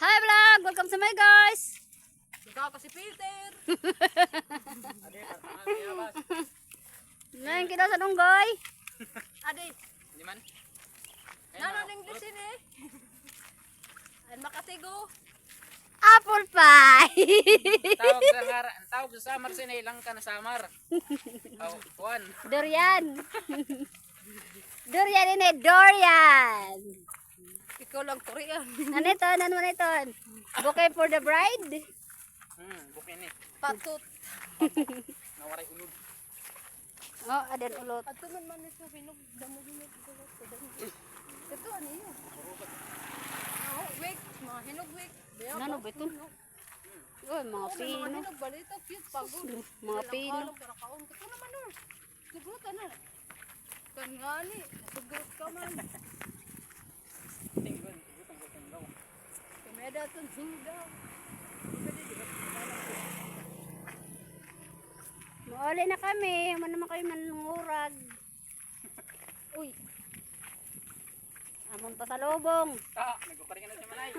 Hi vlog! Welcome to my guys! Ikaw pa si Peter. Ngayon kita sa dunggoy. Adi, Di man? nanon English ini. Ay makatigo. Apple pie! Tawag sa ngar, tawag sa summer sin ilang ka na summer. Oh, kuan. Durian! Durian ini, durian! Ikaw lang Korean. Ano ito? Ano naman ito? Bouquet for the bride? Hmm, bukin ni. Patut. Nawaray ulod. Oh, adan ulot. At tuman man ito hinog damo hinog ito. Ito ano yun? Oh, wig, mga hinog wig. Bayaw Ano ba? ito? Oh, mga Oh, pino. Mga hinog balita, cute pagod. Mga pino. Ito naman no. Sugutan na. Kan nga ni, sugot ka man. Kameda itong sugaw. Mauli na kami. Huwag naman kayo manungurag. Uy. Amon pa sa lobong. Ah, nagpaparing na si Manay.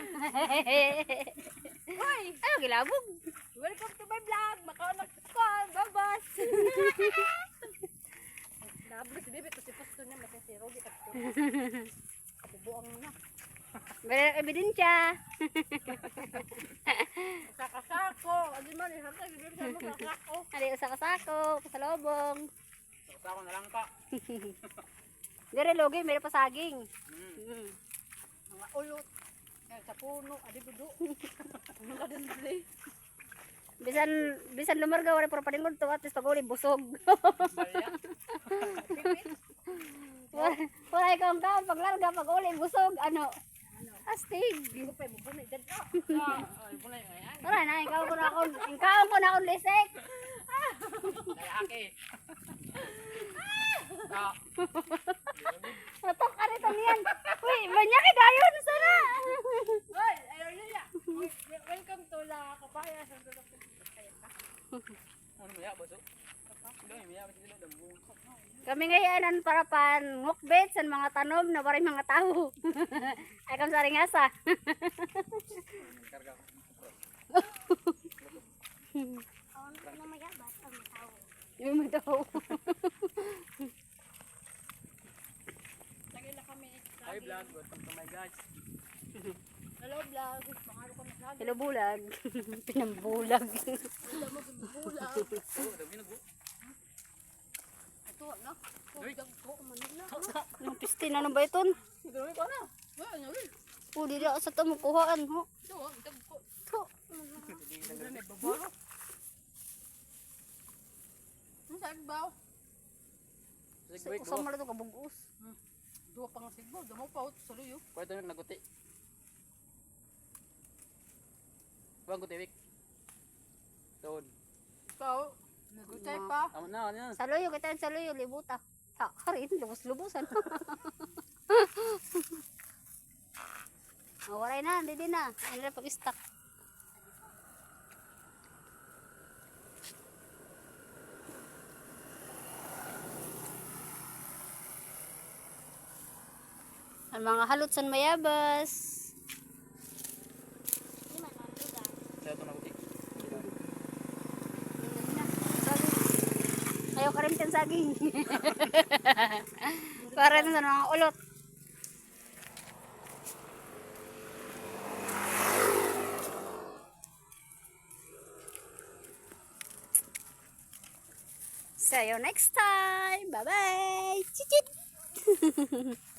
Hoy! Ayaw, gilabog. Welcome to my vlog! Makaunak ko! Babas! Nablo si Bebe, ito si Pastor niya, masaya si Rogi at ito. Kapubuang na. Meron ebidensya. Sakasako! Ano man, ihapag, hindi sa mga sakako. Ari, usa ka sako, pasalobong. Sa ako na lang pa. Dire, logi, meron pa saging. Hmm. Mm. Mga ulot. Kaya sa puno, adi budo. Ano ka din bili? Bisan, bisan lumarga, wala para palingod to, at least pag uli, busog. Wala, wala ikaw ang kaon, pag larga, pag uli, busog, ano? Astig. Tara na, ikaw ko na akong, ikaw ko na akong lisek. Lalaki. Natok ka rito niyan. Uy, manyaki dayon, sana. Hoy! Ayaw niya! Welcome to La Kapaya. Ano maya baso? Kami ngayon para pan ngukbet sa mga tanom na waray mga tao. Ay kam sa ringasa. Karga ko. Yung mga tao. Lagi na kami. Hi vlog, welcome to my guys. Hello vlog. Pangaro ko na vlog. Hello bulag. Pinambulag. Wala mo bibulag. Oh, dami na go. Ito na. Uy. Ko manila. Yung pistin ano ba ito? O di sa to mukuhaan ho. Ito, ito. To. Ano sa Usang go. mara to kabugos. Dua pa nga sigbaw. Damo pa ut sa luyo. Pwede na naguti. Wag ko tiwik. Doon. Ikaw, nagutay pa. Amo na, ano na. Sa loyo kita sa loyo libuta. Ha, karin lubos-lubusan. oh, waray na, hindi din na. Ano na pag-stock. Ang mga halutsan mayabas. Sa ito naguti. Ayaw ka rin siyang saging. Para rin sa mga ulot. See you next time. Bye-bye.